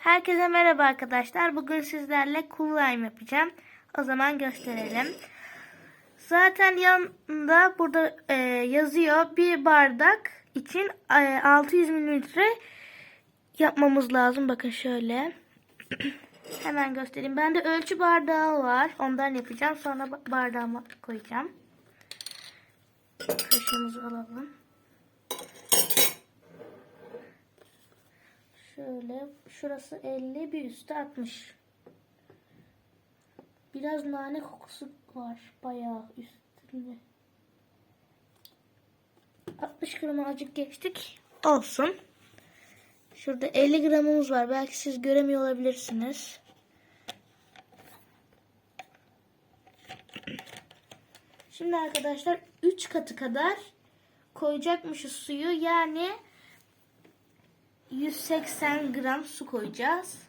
Herkese merhaba arkadaşlar. Bugün sizlerle cool lime yapacağım. O zaman gösterelim. Zaten yanında burada e, yazıyor bir bardak için e, 600 mililitre yapmamız lazım. Bakın şöyle. Hemen göstereyim. Bende ölçü bardağı var. Ondan yapacağım. Sonra ba- bardağıma koyacağım. Kaşığımızı alalım. Şöyle şurası 50 bir üstü 60. Biraz nane kokusu var bayağı üstünde. 60 gram azıcık geçtik. Olsun. Şurada 50 gramımız var. Belki siz göremiyor olabilirsiniz. Şimdi arkadaşlar 3 katı kadar koyacakmışız suyu. Yani 180 gram su koyacağız.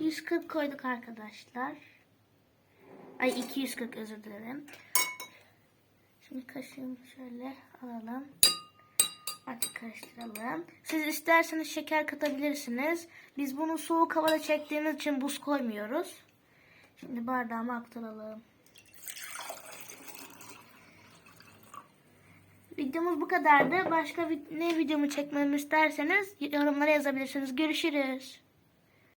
...140 koyduk arkadaşlar. Ay 240 özür dilerim. Şimdi kaşığımı şöyle alalım. Artık karıştıralım. Siz isterseniz şeker katabilirsiniz. Biz bunu soğuk havada çektiğimiz için buz koymuyoruz. Şimdi bardağıma aktaralım. Videomuz bu kadardı. Başka ne videomu çekmemi isterseniz yorumlara yazabilirsiniz. Görüşürüz.